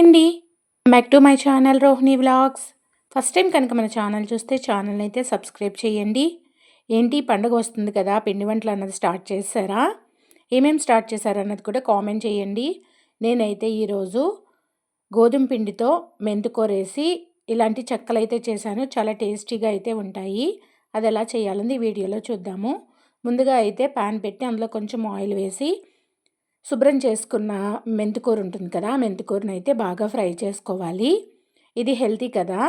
Hi అండి back to my channel Rohini vlogs first time కనుక మన ఛానల్ చూస్తే ఛానల్ అయితే సబ్స్క్రైబ్ చేయండి. ఏంటి? పండుగ వస్తుంది కదా పిండి వంటలు అన్నది స్టార్ట్ చేశారా? ఏమేమి స్టార్ట్ చేశారన్నది కూడా కామెంట్ చేయండి. నేనైతే ఈరోజు గోధుమ పిండితో మెంతుకూరేసి ఇలాంటి చెక్కలు అయితే చేశాను. చాలా టేస్టీగా అయితే ఉంటాయి. అది ఎలా చేయాలని వీడియోలో చూద్దాము. ముందుగా అయితే ప్యాన్ పెట్టి అందులో కొంచెం ఆయిల్ వేసి శుభ్రం చేసుకున్న మెంతికూర ఉంటుంది కదా మెంతికూరను అయితే బాగా ఫ్రై చేసుకోవాలి. ఇది హెల్తీ కదా.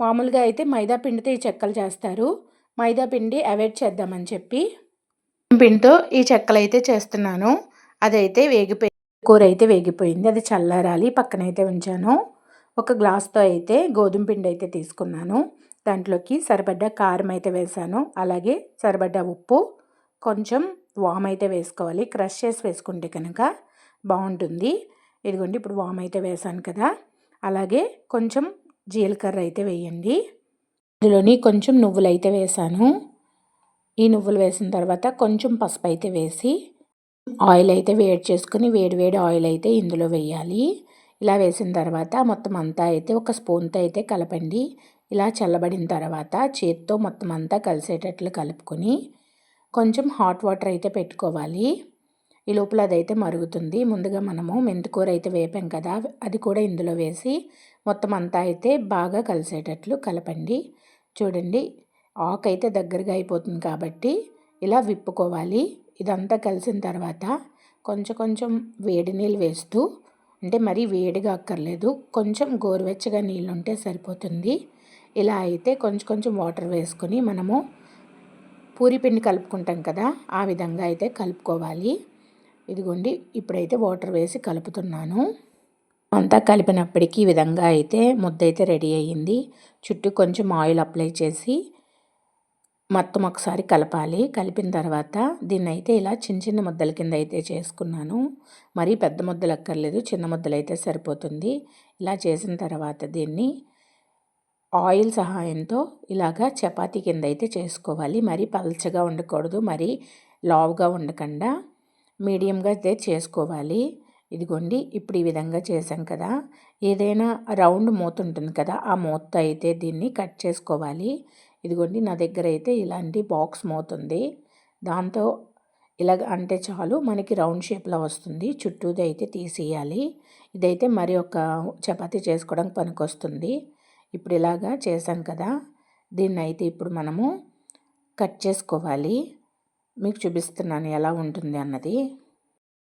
మామూలుగా అయితే మైదా పిండితో ఈ చెక్కలు చేస్తారు. మైదా పిండి అవాయిడ్ చేద్దామని చెప్పి పిండితో ఈ చెక్కలు అయితే చేస్తున్నాను. అదైతే వేగిపోయి కూర అయితే వేగిపోయింది. అది చల్లారాలి. పక్కనైతే ఉంచాను. ఒక గ్లాస్తో అయితే గోధుమ పిండి అయితే తీసుకున్నాను. దాంట్లోకి సరిపడ్డ కారం అయితే వేసాను అలాగే సరిపడ్డ ఉప్పు కొంచెం వామ్ అయితే వేసుకోవాలి. క్రష్ చేసి వేసుకుంటే కనుక బాగుంటుంది. ఇదిగోండి ఇప్పుడు వామ్ అయితే వేసాను కదా. అలాగే కొంచెం జీలకర్ర అయితే వేయండి. ఇందులోని కొంచెం నువ్వులు అయితే వేసాను. ఈ నువ్వులు వేసిన తర్వాత కొంచెం పసుపు అయితే వేసి ఆయిల్ అయితే వేడి చేసుకుని వేడి వేడి ఆయిల్ అయితే ఇందులో వేయాలి. ఇలా వేసిన తర్వాత మొత్తం అంతా అయితే ఒక స్పూన్తో అయితే కలపండి. ఇలా చల్లబడిన తర్వాత చేత్తో మొత్తం అంతా కలిసేటట్లు కలుపుకొని కొంచెం హాట్ వాటర్ అయితే పెట్టుకోవాలి. ఈ లోపల అదైతే మరుగుతుంది. ముందుగా మనము మెంతికూర అయితే వేపాం కదా అది కూడా ఇందులో వేసి మొత్తం అంతా అయితే బాగా కలిసేటట్లు కలపండి. చూడండి ఆకు అయితే దగ్గరగా అయిపోతుంది కాబట్టి ఇలా విప్పుకోవాలి. ఇదంతా కలిసిన తర్వాత కొంచెం కొంచెం వేడి నీళ్ళు వేస్తూ అంటే మరీ వేడిగా అక్కర్లేదు కొంచెం గోరువెచ్చగా నీళ్ళు ఉంటే సరిపోతుంది. ఇలా అయితే కొంచెం కొంచెం వాటర్ వేసుకొని మనము పూరి పిండి కలుపుకుంటాం కదా ఆ విధంగా అయితే కలుపుకోవాలి. ఇదిగోండి ఇప్పుడైతే వాటర్ వేసి కలుపుతున్నాను. అంతా కలిపినప్పటికీ ఈ విధంగా అయితే ముద్ద అయితే రెడీ అయ్యింది. చుట్టూ కొంచెం ఆయిల్ అప్లై చేసి మొత్తం ఒకసారి కలపాలి. కలిపిన తర్వాత దీన్ని అయితే ఇలా చిన్న చిన్న ముద్దల కింద అయితే చేసుకున్నాను. మరీ పెద్ద ముద్దలు అక్కర్లేదు చిన్న ముద్దలు అయితే సరిపోతుంది. ఇలా చేసిన తర్వాత దీన్ని ఆయిల్ సహాయంతో ఇలాగా చపాతీ కింద అయితే చేసుకోవాలి. మరీ పల్చగా ఉండకూడదు. మరీ లావుగా ఉండకుండా మీడియంగా అయితే చేసుకోవాలి. ఇదిగోండి ఇప్పుడు ఈ విధంగా చేసాం కదా. ఏదైనా రౌండ్ మూత ఉంటుంది కదా ఆ మూత అయితే దీన్ని కట్ చేసుకోవాలి. ఇదిగోండి నా దగ్గర అయితే ఇలాంటి బాక్స్ మూత ఉంది. దాంతో ఇలాగ అంటే చాలు మనకి రౌండ్ షేప్లో వస్తుంది. చుట్టూది అయితే తీసేయాలి. ఇదైతే మరి ఒక చపాతీ చేసుకోవడానికి పనికొస్తుంది. ఇప్పుడు ఇలాగా చేశాం కదా దీన్ని అయితే ఇప్పుడు మనము కట్ చేసుకోవాలి. మీకు చూపిస్తున్నాను ఎలా ఉంటుంది అన్నది.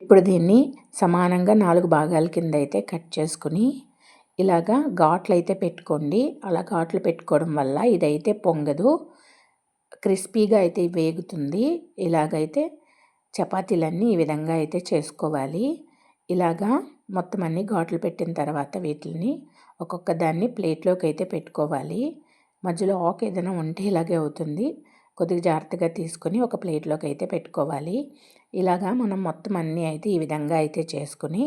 ఇప్పుడు దీన్ని సమానంగా నాలుగు భాగాల కింద అయితే కట్ చేసుకుని ఇలాగా ఘాట్లు అయితే పెట్టుకోండి. అలా ఘాట్లు పెట్టుకోవడం వల్ల ఇదైతే పొంగదు. క్రిస్పీగా అయితే వేగుతుంది. ఇలాగైతే చపాతీలన్నీ ఈ విధంగా అయితే చేసుకోవాలి. ఇలాగా మొత్తం అన్ని ఘాట్లు పెట్టిన తర్వాత వీటిని ఒక్కొక్క దాన్ని ప్లేట్లోకి అయితే పెట్టుకోవాలి. మధ్యలో ఆకు ఏదైనా ఉంటే ఇలాగే అవుతుంది. కొద్దిగా జాగ్రత్తగా తీసుకొని ఒక ప్లేట్లోకి అయితే పెట్టుకోవాలి. ఇలాగా మనం మొత్తం అన్నీ అయితే ఈ విధంగా అయితే చేసుకుని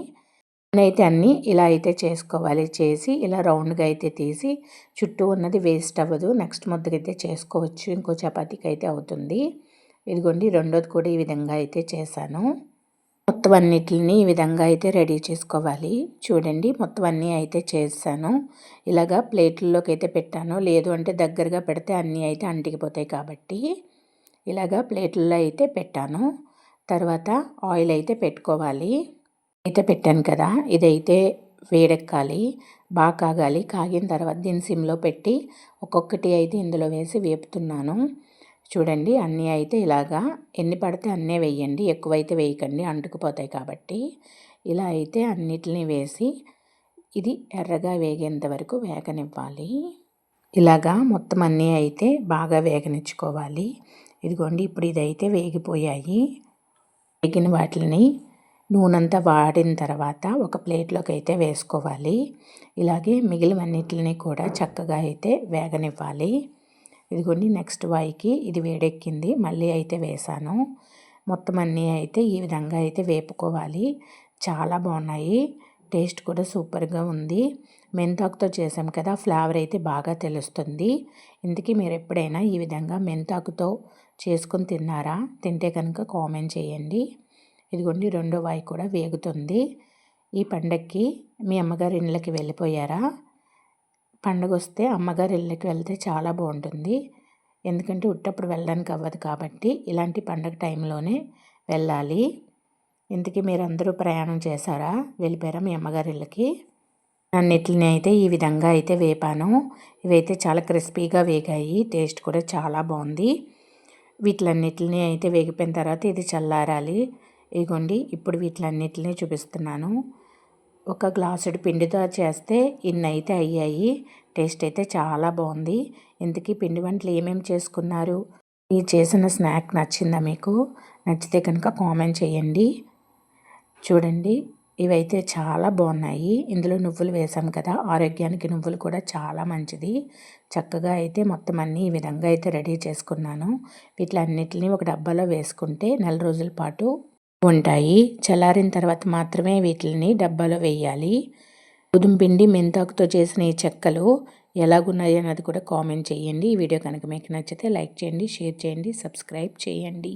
అయితే అన్నీ ఇలా అయితే చేసుకోవాలి. చేసి ఇలా రౌండ్గా అయితే తీసి చుట్టూ ఉన్నది వేస్ట్ అవ్వదు. నెక్స్ట్ ముద్దకైతే చేసుకోవచ్చు. ఇంకో చపాతీకి అయితే అవుతుంది. ఇదిగోండి రెండోది కూడా ఈ విధంగా అయితే చేశాను. మొత్తం అన్నిటిని ఈ విధంగా అయితే రెడీ చేసుకోవాలి. చూడండి మొత్తం అన్నీ అయితే చేస్తాను ఇలాగా ప్లేట్లలోకి అయితే పెట్టాను. లేదు అంటే దగ్గరగా పెడితే అన్నీ అయితే అంటికిపోతాయి కాబట్టి ఇలాగా ప్లేట్లలో అయితే పెట్టాను. తర్వాత ఆయిల్ అయితే పెట్టుకోవాలి. అయితే పెట్టాను కదా ఇదైతే వేడెక్కాలి బాగా కాగాలి. కాగిన తర్వాత దీన్ని సిమ్లో పెట్టి ఒక్కొక్కటి అయితే ఇందులో వేసి వేపుతున్నాను. చూడండి అన్నీ అయితే ఇలాగా ఎన్ని పడితే అన్నీ వేయండి ఎక్కువైతే వేయకండి అంటుకుపోతాయి కాబట్టి ఇలా అయితే అన్నిటిని వేసి ఇది ఎర్రగా వేగేంత వరకు వేగనివ్వాలి. ఇలాగా మొత్తం అన్నీ అయితే బాగా వేగనిచ్చుకోవాలి. ఇదిగోండి ఇప్పుడు ఇదైతే వేగిపోయాయి. వేగిన వాటిని నూనెంతా వాడిన తర్వాత ఒక ప్లేట్లోకి అయితే వేసుకోవాలి. ఇలాగే మిగిలినన్నిటిని కూడా చక్కగా అయితే వేగనివ్వాలి. ఇదిగోండి నెక్స్ట్ వాయికి ఇది వేడెక్కింది మళ్ళీ అయితే వేసాను. మొత్తం అన్నీ అయితే ఈ విధంగా అయితే వేపుకోవాలి. చాలా బాగున్నాయి టేస్ట్ కూడా సూపర్గా ఉంది. మెంతాకుతో చేసాం కదా ఫ్లేవర్ అయితే బాగా తెలుస్తుంది. ఇందుకే మీరు ఎప్పుడైనా ఈ విధంగా మెంతాకుతో చేసుకుని తిన్నారా? తింటే కనుక కామెంట్ చేయండి. ఇదిగోండి రెండో వాయి కూడా వేగుతుంది. ఈ పండక్కి మీ అమ్మగారి ఇళ్ళకి వెళ్ళిపోయారా? పండుగ వస్తే అమ్మగారి ఇళ్ళకి వెళ్తే చాలా బాగుంటుంది ఎందుకంటే ఉట్టప్పుడు వెళ్ళడానికి అవ్వదు కాబట్టి ఇలాంటి పండగ టైంలోనే వెళ్ళాలి. ఇంతకీ మీరందరూ ప్రయాణం చేశారా? వెళ్ళిపోయారా మీ అమ్మగారి ఇళ్ళకి? అన్నిటిని అయితే ఈ విధంగా అయితే వేపాను. ఇవైతే చాలా క్రిస్పీగా వేగాయి. టేస్ట్ కూడా చాలా బాగుంది వీటిలన్నిటిని అయితే వేగిపోయిన తర్వాత ఇది చల్లారాలి. ఇగోండి ఇప్పుడు వీటిలన్నిటిని చూపిస్తున్నాను. ఒక గ్లాసుడు పిండితో చేస్తే ఇన్ని అయితే అయ్యాయి. టేస్ట్ అయితే చాలా బాగుంది. ఇంతకీ పిండి వంటలు ఏమేమి చేసుకున్నారు? ఈ చేసిన స్నాక్ నచ్చిందా మీకు? నచ్చితే కనుక కామెంట్ చేయండి. చూడండి ఇవైతే చాలా బాగున్నాయి. ఇందులో నువ్వులు వేసాం కదా ఆరోగ్యానికి నువ్వులు కూడా చాలా మంచిది. చక్కగా అయితే మొత్తం అన్నీ ఈ విధంగా అయితే రెడీ చేసుకున్నాను. వీటిలన్నిటిని ఒక డబ్బాలో వేసుకుంటే నెల రోజుల పాటు ఉంటాయి. చల్లారిన తర్వాత మాత్రమే వీటిని డబ్బాలో వేయాలి. గోధుమ పిండి మెంతాకుతో చేసిన ఈ చెక్కలు ఎలాగున్నాయి అన్నది కూడా కామెంట్ చేయండి. ఈ వీడియో కనుక మీకు నచ్చితే లైక్ చేయండి షేర్ చేయండి సబ్స్క్రైబ్ చేయండి.